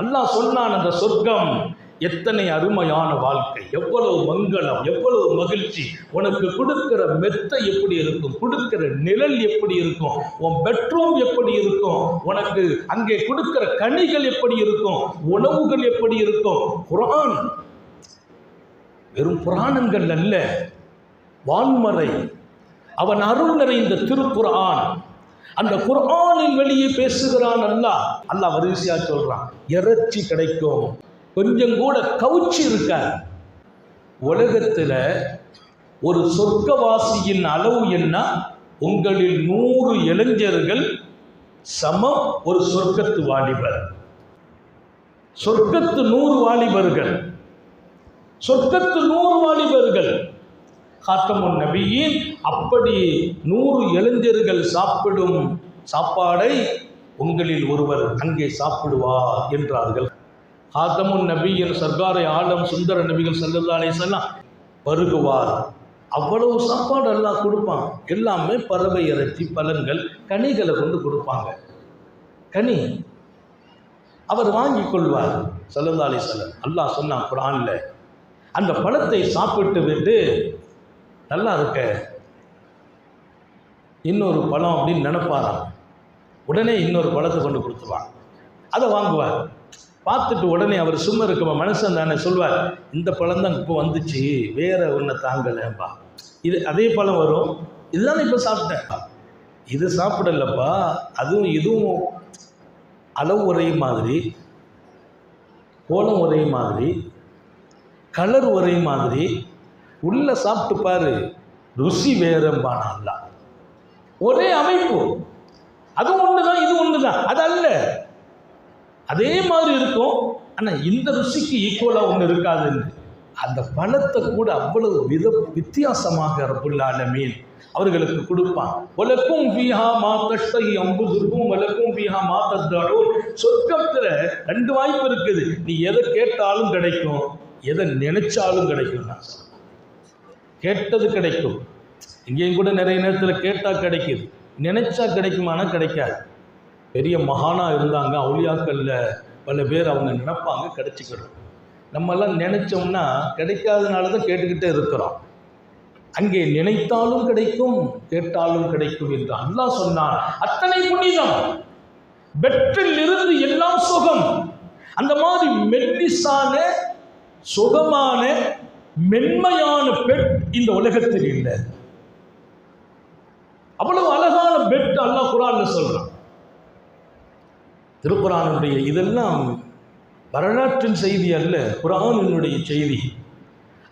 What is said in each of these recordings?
அல்லாஹ் சொன்னான் அந்த சொர்க்கம் எத்தனை அருமையான வாழ்க்கை எவ்வளவு மங்களம் எவ்வளவு மகிழ்ச்சி. உனக்கு கொடுக்கிற மெத்தை எப்படி இருக்கும் கொடுக்கிற நிழல் எப்படி இருக்கும் உன் பெட்ரூம் எப்படி இருக்கும் உனக்கு அங்கே கொடுக்கிற கனிகள் எப்படி இருக்கும் உணவுகள் எப்படி இருக்கும். குரான் வெறும் புராணங்கள் அல்ல வான்மறை. அவன் அருள் நிறைந்த திருக்குரான் அந்த குரானில் வெளியே பேசுகிறான் அல்லாஹ். அல்லாஹ் வரிசையா சொல்றான் இறைச்சி கிடைக்கும். கொஞ்சம் கூட கவுச்சி இருக்காது. உலகத்தில் ஒரு சொர்க்கவாசியின் அளவு என்ன? உங்களில் நூறு இளைஞர்கள் சமம் ஒரு சொர்க்கத்து வாலிபர். சொர்க்கத்து நூறு வாலிபர்கள். சொர்க்கத்து நூறு வாலிபர்கள். காத்தமுன் நபியின் அப்படி நூறு இளைஞர்கள் சாப்பிடும் சாப்பாடை உங்களில் ஒருவர் அங்கே சாப்பிடுவார் என்றார்கள். காத்தமுன் நபியின் சர்க்காரை ஆலம் சுந்தர நபிகள் சல்லல்லாலே செல்லாம் பருகுவார். அவ்வளவு சாப்பாடு எல்லாம் கொடுப்பான். எல்லாமே பறவை இறைச்சி பழங்கள் கனிகளை கொண்டு கொடுப்பாங்க. கனி அவர் வாங்கி கொள்வார். சல்லல்லாலே செல்லம் அல்லாஹ் சொன்னான் குரானில் அந்த பழத்தை சாப்பிட்டு விட்டு நல்லா இருக்க. இன்னொரு பழம் அப்படின்னு நினைப்பாராம். உடனே இன்னொரு பழத்தை கொண்டு கொடுத்துருவான். அதை வாங்குவார். பார்த்துட்டு உடனே அவர் சும்மா இருக்க மனுஷன் தானே சொல்வார் இந்த பழம் தான் இப்போ வந்துச்சு வேற ஒன்றை தாங்கலைப்பா இது அதே பழம் வரும். இதுதான் இப்போ சாப்பிட்டேன். இது சாப்பிடலப்பா. அதுவும் இதுவும் அளவு ஒரே மாதிரி கோலம் ஒரே மாதிரி கலர் ஒரே மாதிரி உள்ள சாப்பிட்டு பாரு. ருசி வேறம்பானா ஒரே அமைப்பு. அதுவும் ஒன்று தான் இது ஒன்று தான் அது அல்ல. அதே மாதிரி இருக்கும். ஆனால் இந்த ருசிக்கு ஈக்குவலாக ஒன்று இருக்காதுன்னு. அந்த பழத்தை கூட அவ்வளவு வித வித்தியாசமாக ரப்புல் ஆலமீன் அவர்களுக்கு கொடுப்பான். உலக்கும் பீஹா மா அம்பு அம்புதுக்கும் உலக்கும் பீஹா மா சொர்க்கத்தில் ரெண்டு வாய்ப்பு இருக்குது. நீ எதை கேட்டாலும் கிடைக்கும் எதை நினைச்சாலும் கிடைக்கும் நான் சொல்றேன். கேட்டது கிடைக்கும். இங்கேயும் கூட நிறைய நேரத்தில் கேட்டால் கிடைக்குது. நினைச்சா கிடைக்குமானா கிடைக்காது. பெரிய மகானாக இருந்தாங்க அவுளியாக்களில் பல பேர் அவங்க நினைப்பாங்க கிடைச்சிக்கிடும். நம்மெல்லாம் நினைச்சோம்னா கிடைக்காதனால தான் கேட்டுக்கிட்டே இருக்கிறோம். அங்கே நினைத்தாலும் கிடைக்கும் கேட்டாலும் கிடைக்கும் என்று அல்லாஹ் சொன்னான். அத்தனை புனிதம். பெற்றில் இருந்து எல்லாம் சுகம். அந்த மாதிரி மெல்லிசான சுகமான மென்மையான பெட் இந்த உலகத்தில் இல்லை. அவ்வளவு அழகான பெட் அல்லாஹ் குரான்ல சொல்றான். திருக்குறானுடைய இதெல்லாம் வரலாற்றின் செய்தி அல்ல குரானினுடைய செய்தி.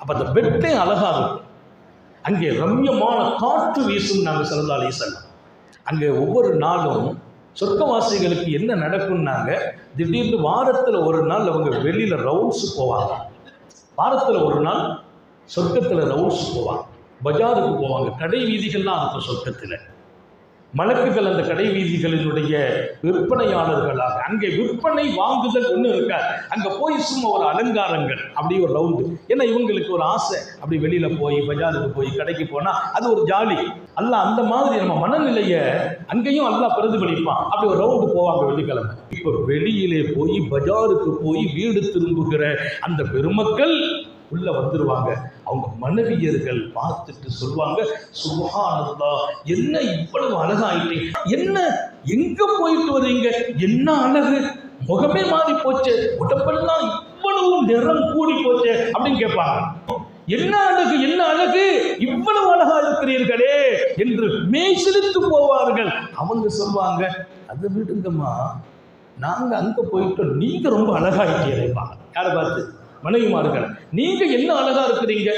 அப்ப அந்த பெட்டே அழகா இருக்கும். அங்கே ரம்யமான காற்று வீசும் நாங்கள் சிறந்தாலே செல்லம் அங்கே ஒவ்வொரு நாளும் சொர்க்கவாசிகளுக்கு என்ன நடக்கும்னாங்க திடீர்னு வாரத்தில் ஒரு நாள் அவங்க வெளியில் ரவுண்ட்ஸ் போவாங்க. வாரத்தில் ஒரு நாள் சொர்க்கத்தில் ரவுண்ட்ஸ் போவாங்க. பஜாருக்கு போவாங்க. கடை வீதிகள்லாம் இருக்கும் சொர்க்கத்தில். மலக்குகள் அந்த கடை வீதிகளினுடைய விற்பனையாளர்களாக. அங்கே விற்பனை வாங்குதல் ஒன்றும் இருக்காது அங்கே போய் சும்மா ஒரு அலங்காரங்கள் அப்படி ஒரு ரவுண்டு ஏன்னா இவங்களுக்கு ஒரு ஆசை. அப்படி வெளியில் போய் பஜாருக்கு போய் கடைக்கு போனால் அது ஒரு ஜாலி. அல்ல அந்த மாதிரி நம்ம மனநிலையை அங்கேயும் அல்லா பிரதிபலிப்பான். அப்படி ஒரு ரவுண்டு போவாங்க வெள்ளிக்கிழமை. இப்போ வெளியிலே போய் பஜாருக்கு போய் வீடு திரும்புகிற அந்த பெருமக்கள் உள்ளே வந்துடுவாங்க அவங்க மனைவியர்கள் பார்த்துட்டு சொல்லுவாங்க சுகானந்தா என்ன இவ்வளவு அழகாயிட்டே என்ன எங்கே போயிட்டு வர்றீங்க? என்ன அழகு? முகமே மாறி போச்சு. உடம்பெல்லாம் இவ்வளவு நிறம் கூடி போச்சு அப்படின்னு கேட்பாங்க. என்ன அழகு என்ன அழகு? இவ்வளவு அழகா இருக்கிறீர்களே என்று மெய் போவார்கள். அவங்க சொல்லுவாங்க அதை விடுங்கம்மா நாங்கள் அங்கே போயிட்டோம். நீங்கள் ரொம்ப அழகாயிட்டீங்களேப்பா யாரை பார்த்து? மனைவிமார்கள் நீங்க என்ன அழகா இருக்கிறீங்க?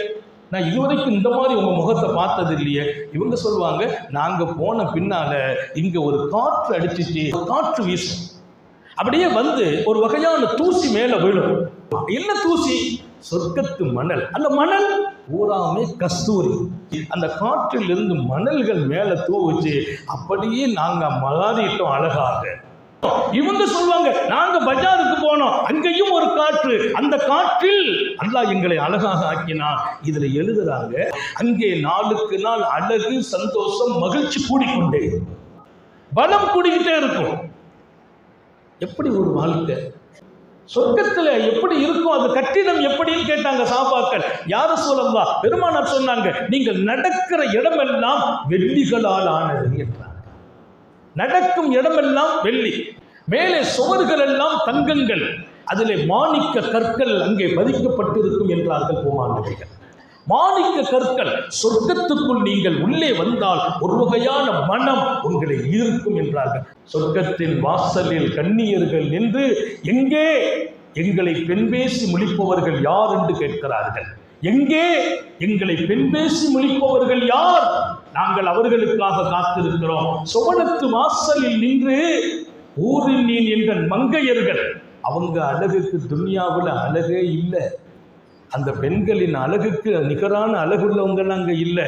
நான் இதுவரைக்கும் இந்த மாதிரி உங்க முகத்தை பார்த்தது இல்லையே இவங்க சொல்லுவாங்க நாங்க போன பின்னால இங்க ஒரு காற்று அடிச்சிச்சு காற்று வீசும். அப்படியே வந்து ஒரு வகையான தூசி மேல விழும். என்ன தூசி? சொர்க்கத்து மணல். அந்த மணல் பூராமே கஸ்தூரி. அந்த காற்றில் இருந்து மணல்கள் மேலே தூவுச்சு. அப்படியே நாங்கள் மாறிட்டோம் அழகாக. இவங்க சொல்லுவாங்க நாங்க பஜாருக்கு போனோம் அங்கேயும் ஒரு காற்று. அந்த காற்றில் அல்லாஹ் எங்களை அழகாக ஆக்கினான் இதுல எழுதுறாங்க அங்கே நாளுக்கு நாள் அழகு சந்தோஷம் மகிழ்ச்சி கூடிக்கொண்டே பலம் கூடிக்கிட்டே இருக்கும். எப்படி ஒரு வாழ்க்கை? சொர்க்கத்தில் எப்படி இருக்கும்? அது கட்டிடம் எப்படின்னு கேட்டாங்க சாபாக்கள் யார சொல்லலாம் பெருமானார் சொன்னாங்க நீங்கள் நடக்கிற இடமெல்லாம் வெள்ளிகளால் ஆனது என்றார் நடக்கும் இடமெல்லாம் வெள்ளி. மேலே சுவர்கள் எல்லாம் தங்கங்கள். அதிலே மாணிக்க கற்கள் அங்கே பதிக்கப்பட்டிருக்கும் என்றார்கள் பூமாண்டவைகள் மாணிக்க கற்கள் சொர்க்கத்துக்குள் நீங்கள் உள்ளே வந்தால் ஒரு வகையான மனம் உங்களை ஈர்க்கும் என்றார்கள். சொர்க்கத்தின் வாசலில் கண்ணியர்கள் நின்று எங்கே எங்களை பெண் பேசி முழிப்பவர்கள் யார் என்று கேட்கிறார்கள். எங்கே எங்களை பெண் பேசி முழிப்பவர்கள் யார்? நாங்கள் அவர்களுக்காக காத்திருக்கிறோம். சுவனத்து வாசலில் நின்று ஊரில் நீன் எங்கள் மங்கையர்கள். அவங்க அழகுக்கு துன்யாவில் அழகே இல்லை. அந்த பெண்களின் அழகுக்கு நிகரான அழகுள்ளவங்கள் அங்கே இல்லை.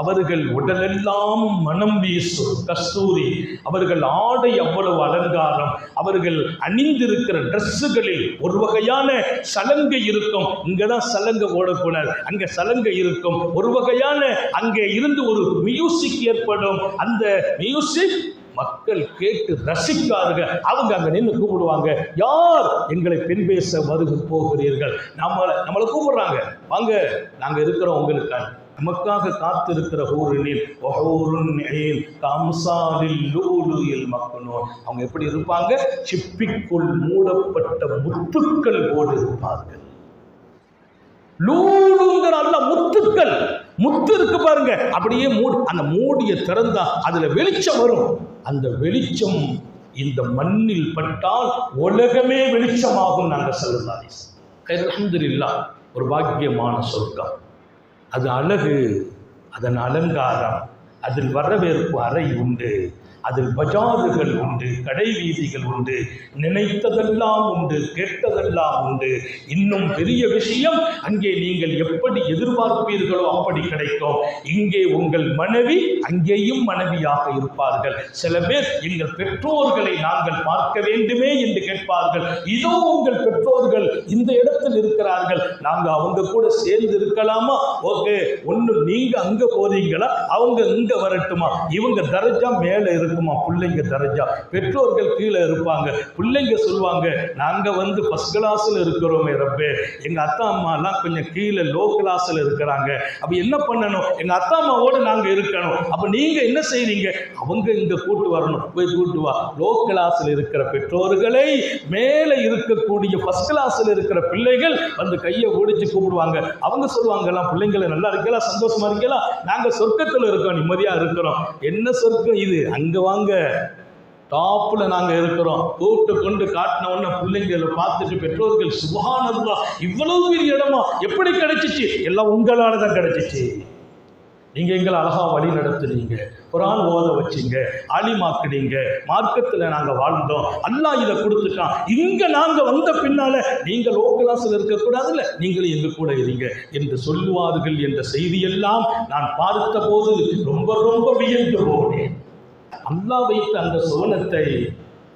அவர்கள் உடலெல்லாம் மனம் வீசும் கஸ்தூரி. அவர்கள் ஆடை அவ்வளவு அலங்காரம். அவர்கள் அணிந்திருக்கிற ட்ரெஸ்ஸுகளில் ஒரு வகையான சலங்கை இருக்கும். இங்கே தான் சலங்கை ஓடக்கூடாது அங்கே சலங்கை இருக்கும். ஒரு வகையான அங்கே இருந்து ஒரு மியூசிக் ஏற்படும். அந்த மியூசிக் மக்கள் கேட்டு ரசிக்காதுங்க. அவங்க அங்கே நின்று கூப்பிடுவாங்க. யார் எங்களை பெண் பேச வருக போகிறீர்கள்? நம்மளை நம்மளை கூப்பிடுறாங்க. வாங்க நாங்கள் இருக்கிறோம் உங்களுக்காக. நமக்காக காத்திருக்கிற ஊரினில் ஒஹூருன் காம்சாலில் லூலுயில் மக்கனோர் அவங்க எப்படி இருப்பாங்க? சிப்பிக்குள் மூடப்பட்ட முத்துக்கள் போடு இருப்பார்கள் லூலுங்கிற அல்ல முத்துக்கள் முத்து இருக்கு பாருங்க. அப்படியே மூடி அந்த மூடியை திறந்தா அதுல வெளிச்சம் வரும். அந்த வெளிச்சம் இந்த மண்ணில் பட்டால் உலகமே வெளிச்சமாகும் நாங்கள் சொல்லலாம் அல்ஹம்துலில்லா ஒரு பாக்கியமான சொர்க்கம். அது அழகு அதன் அலங்காரம் அதில் வரவேற்பு அறை உண்டு. அதில் பஜார்கள் உண்டு கடை வீதிகள் உண்டு நினைத்ததெல்லாம் உண்டு கேட்டதெல்லாம் உண்டு. இன்னும் பெரிய விஷயம் அங்கே நீங்கள் எப்படி எதிர்பார்ப்பீர்களோ அப்படி கிடைக்கும். இங்கே உங்கள் மனைவி அங்கேயும் மனைவியாக இருப்பார்கள். சில பேர் எங்கள் பெற்றோர்களை நாங்கள் பார்க்க வேண்டுமே என்று கேட்பார்கள். இதோ உங்கள் பெற்றோர்கள் இந்த இடத்தில் இருக்கிறார்கள். நாங்கள் அவங்க கூட சேர்ந்து இருக்கலாமா? ஓகே ஒன்று நீங்க அங்க போறீங்களா? அவங்க இங்க வரட்டுமா? இவங்க தரஜா மேல இருக்குமா? பிள்ளைங்க தரஞ்சா. பெற்றோர்கள் கீழே இருப்பாங்க. பிள்ளைங்க சொல்லுவாங்க நாங்கள் வந்து ஃபஸ்ட் கிளாஸில் இருக்கிறோமே ரப்பே. எங்கள் அத்தா அம்மாலாம் கொஞ்சம் கீழே லோ கிளாஸில் இருக்கிறாங்க. அப்போ என்ன பண்ணணும்? எங்கள் அத்தா அம்மாவோடு நாங்கள் இருக்கணும். அப்போ நீங்கள் என்ன செய்றீங்க? அவங்க இங்கே கூட்டு வரணும். போய் கூட்டு வா. லோ கிளாஸில் இருக்கிற பெற்றோர்களை மேலே இருக்கக்கூடிய ஃபஸ்ட் கிளாஸில் இருக்கிற பிள்ளைகள் வந்து கையை ஒடிச்சு கூப்பிடுவாங்க. அவங்க சொல்லுவாங்கலாம் பிள்ளைங்களை நல்லா இருக்கலாம் சந்தோஷமா இருக்கலாம் நாங்கள் சொர்க்கத்தில் இருக்கோம் நிம்மதியாக இருக்கிறோம். என்ன சொர்க்கம் இது? அங்கே வாங்க. டாப்பில் நாங்கள் இருக்கிறோம். கூப்பிட்டு கொண்டு காட்டின உடனே பிள்ளைங்களை பார்த்துட்டு பெற்றோர்கள் சுகானதுவா இவ்வளவு பெரிய இடமா? எப்படி கிடைச்சிச்சு? எல்லாம் உங்களால் தான் கிடைச்சிச்சு. நீங்கள் எங்களை அழகா வழி நடத்துனீங்க. குரான் ஓத வச்சீங்க. ஆலிமாக்குனீங்க. மார்க்கத்தில் நாங்கள் வாழ்ந்தோம். அல்லாஹ் இதை கொடுத்துட்டான். இங்கே நாங்கள் வந்த பின்னால் நீங்கள் லோக்கலாசில் இருக்கக்கூடாதுல்ல நீங்களும் எங்கள் கூட இருங்க. என்று சொல்லுவார்கள் என்ற செய்தியெல்லாம் நான் பார்த்த போது ரொம்ப ரொம்ப வியந்து போனேன். அல்லாஹ் வைத்த அந்த சுவனத்தை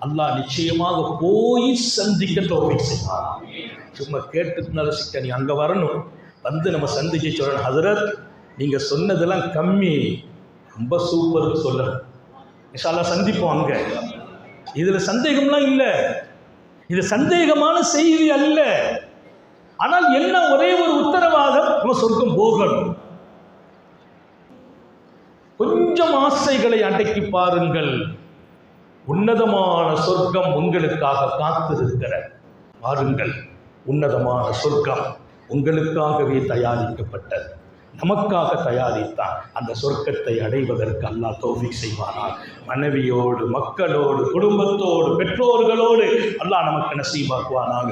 அல்லாஹ் நிச்சயமாக போய் சந்திக்க தோல்வி செய்வான். சும்மா கேட்டு சிக்க நீ அங்கே வரணும். வந்து நம்ம சந்திக்க சொல்லணும். ஹசரத் நீங்கள் சொன்னதெல்லாம் கம்மி. ரொம்ப சூப்பர்னு சொல்லணும் இன்ஷால்லா சந்திப்போம் அங்கே. இதில் சந்தேகம்லாம் இல்லை. இது சந்தேகமான செய்தி அல்ல. ஆனால் என்ன ஒரே ஒரு உத்தரவாதம்? நம்ம சொர்க்கம் போகணும். கொஞ்சம் ஆசைகளை அடக்கி பாருங்கள். உன்னதமான சொர்க்கம் உங்களுக்காக காத்திருக்கிற பாருங்கள் உன்னதமான சொர்க்கம் உங்களுக்காகவே தயாரிக்கப்பட்டது. நமக்காக தயாரித்தான். அந்த சொர்க்கத்தை அடைவதற்கு அல்லாஹ் தோஃபிக் செய்வானால் மனைவியோடு மக்களோடு குடும்பத்தோடு பெற்றோர்களோடு அல்லாஹ் நமக்கு நசீபாக்குவானாக.